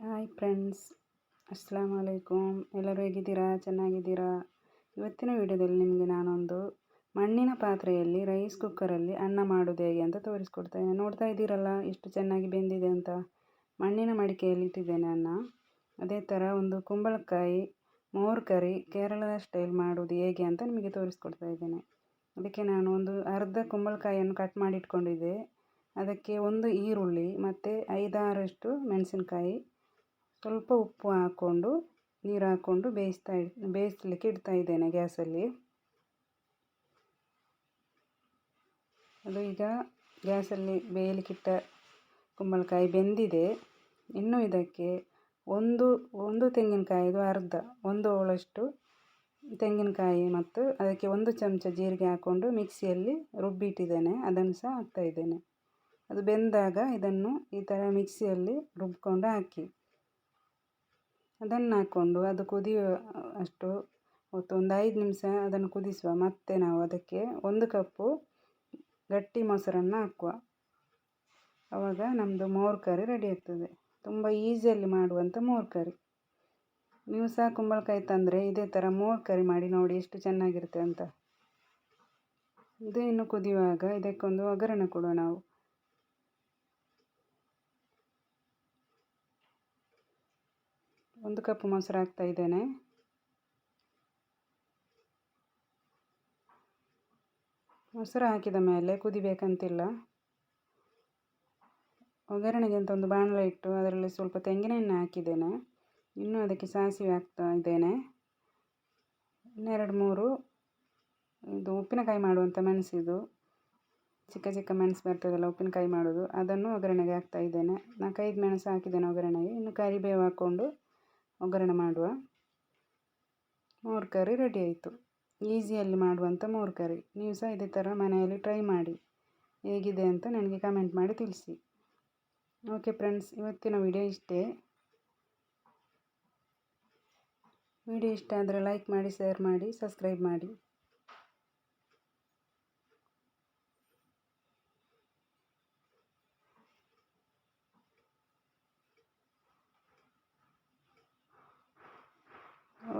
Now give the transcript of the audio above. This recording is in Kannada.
ಹಾಯ್ ಫ್ರೆಂಡ್ಸ್ ಅಸ್ಸಲಾಮ್ ಅಲೈಕುಮ್ ಎಲ್ಲರೂ ಹೇಗಿದ್ದೀರಾ? ಚೆನ್ನಾಗಿದ್ದೀರಾ? ಇವತ್ತಿನ ವಿಡಿಯೋದಲ್ಲಿ ನಿಮಗೆ ನಾನೊಂದು ಮಣ್ಣಿನ ಪಾತ್ರೆಯಲ್ಲಿ ರೈಸ್ ಕುಕ್ಕರಲ್ಲಿ ಅನ್ನ ಮಾಡೋದು ಹೇಗೆ ಅಂತ ತೋರಿಸ್ಕೊಡ್ತೇನೆ ನೋಡ್ತಾ ಇದ್ದೀರಲ್ಲ, ಎಷ್ಟು ಚೆನ್ನಾಗಿ ಬೆಂದಿದೆ ಅಂತ. ಮಣ್ಣಿನ ಮಡಿಕೆಯಲ್ಲಿ ಇಟ್ಟಿದ್ದೇನೆ ಅನ್ನ. ಅದೇ ಥರ ಒಂದು ಕುಂಬಳಕಾಯಿ, ಮೋರ್ ಕರಿ, ಕೇರಳದ ಸ್ಟೈಲ್ ಮಾಡೋದು ಹೇಗೆ ಅಂತ ನಿಮಗೆ ತೋರಿಸ್ಕೊಡ್ತಾ ಇದ್ದೇನೆ. ಅದಕ್ಕೆ ನಾನು ಒಂದು ಅರ್ಧ ಕುಂಬಳಕಾಯಿಯನ್ನು ಕಟ್ ಮಾಡಿಟ್ಕೊಂಡಿದ್ದೆ. ಅದಕ್ಕೆ ಒಂದು ಈರುಳ್ಳಿ, ಮತ್ತು ಐದಾರಷ್ಟು ಮೆಣಸಿನ್ಕಾಯಿ ಸ್ವಲ್ಪ ಉಪ್ಪು ಹಾಕ್ಕೊಂಡು ನೀರು ಹಾಕ್ಕೊಂಡು ಬೇಯಿಸ್ತಾ ಬೇಯಿಸ್ಲಿಕ್ಕೆ ಇಡ್ತಾ ಇದ್ದೇನೆ ಗ್ಯಾಸಲ್ಲಿ. ಅದು ಈಗ ಗ್ಯಾಸಲ್ಲಿ ಬೇಯಲಿಕ್ಕಿಟ್ಟ ಕುಂಬಳಕಾಯಿ ಬೆಂದಿದೆ. ಇನ್ನೂ ಇದಕ್ಕೆ ಒಂದು ಒಂದು ತೆಂಗಿನಕಾಯಿದು ಅರ್ಧ, ಒಂದು ಹೋಳಷ್ಟು ತೆಂಗಿನಕಾಯಿ ಮತ್ತು ಅದಕ್ಕೆ ಒಂದು ಚಮಚ ಜೀರಿಗೆ ಹಾಕ್ಕೊಂಡು ಮಿಕ್ಸಿಯಲ್ಲಿ ರುಬ್ಬಿಟ್ಟಿದ್ದೇನೆ. ಅದನ್ನು ಸಹ ಹಾಕ್ತಾಯಿದ್ದೇನೆ ಅದು ಬೆಂದಾಗ ಇದನ್ನು ಈ ಥರ ಮಿಕ್ಸಿಯಲ್ಲಿ ರುಬ್ಕೊಂಡು ಹಾಕಿ. ಅದನ್ನು ಹಾಕ್ಕೊಂಡು ಅದು ಕುದಿಯೋ, ಅಷ್ಟು ಹೊತ್ತು ಒಂದು ಐದು ನಿಮಿಷ ಅದನ್ನು ಕುದಿಸುವ. ಮತ್ತೆ ನಾವು ಅದಕ್ಕೆ ಒಂದು ಕಪ್ಪು ಗಟ್ಟಿ ಮೊಸರನ್ನು ಹಾಕುವ. ಆವಾಗ ನಮ್ಮದು ಮೋರ್ ಕರಿ ರೆಡಿ ಆಗ್ತದೆ. ತುಂಬ ಈಸಿಯಲ್ಲಿ ಮಾಡುವಂಥ ಮೋರ್ ಕರಿ. ನೀವು ಸಹ ಕುಂಬಳಕಾಯಿ ತಂದರೆ ಇದೇ ಥರ ಮೋರ್ ಕರಿ ಮಾಡಿ ನೋಡಿ ಎಷ್ಟು ಚೆನ್ನಾಗಿರುತ್ತೆ ಅಂತ. ಇದು ಇನ್ನು ಕುದಿಯುವಾಗ ಇದಕ್ಕೊಂದು ಒಗ್ಗರಣೆ ಕೊಡುವ ನಾವು. ಒಂದು ಕಪ್ ಮೊಸರು ಹಾಕ್ತಾ ಇದ್ದೇನೆ. ಮೊಸರು ಹಾಕಿದ ಮೇಲೆ ಕುದಿಬೇಕಂತಿಲ್ಲ. ಒಗ್ಗರಣೆಗೆ ಅಂತ ಒಂದು ಬಾಣಲೆ ಇಟ್ಟು ಅದರಲ್ಲಿ ಸ್ವಲ್ಪ ತೆಂಗಿನ ಎಣ್ಣೆ ಹಾಕಿದ್ದೇನೆ. ಇನ್ನೂ ಅದಕ್ಕೆ ಸಾಸಿವೆ ಹಾಕ್ತಾ ಇದ್ದೇನೆ. ಇನ್ನೆರಡು ಮೂರು ಇದು ಉಪ್ಪಿನಕಾಯಿ ಮಾಡುವಂಥ ಮೆಣಸಿದು. ಚಿಕ್ಕ ಚಿಕ್ಕ ಮೆಣಸು ಬರ್ತದಲ್ಲ ಉಪ್ಪಿನಕಾಯಿ ಮಾಡೋದು. ಅದನ್ನು ಒಗ್ಗರಣೆಗೆ ಹಾಕ್ತಾ ಇದ್ದೇನೆ. ನಾಲ್ಕೈದು ಮೆಣಸು ಹಾಕಿದ್ದೇನೆ ಒಗ್ಗರಣೆಗೆ. ಇನ್ನು ಕರಿಬೇವು ಹಾಕ್ಕೊಂಡು ಒಗ್ಗರಣೆ ಮಾಡುವ. ಮೋರ್ ಕರಿ ರೆಡಿ ಆಯಿತು. ಈಸಿಯಲ್ಲಿ ಮಾಡುವಂಥ ಮೋರ್ ಕರಿ ನೀವು ಸಹ ಇದೇ ಥರ ಮನೆಯಲ್ಲಿ ಟ್ರೈ ಮಾಡಿ. ಹೇಗಿದೆ ಅಂತ ನನಗೆ ಕಮೆಂಟ್ ಮಾಡಿ ತಿಳಿಸಿ. ಓಕೆ ಫ್ರೆಂಡ್ಸ್ ಇವತ್ತಿನ ವಿಡಿಯೋ ಇಷ್ಟೇ. ವಿಡಿಯೋ ಇಷ್ಟ ಆದರೆ ಲೈಕ್ ಮಾಡಿ ಶೇರ್ ಮಾಡಿ ಸಬ್ಸ್ಕ್ರೈಬ್ ಮಾಡಿ.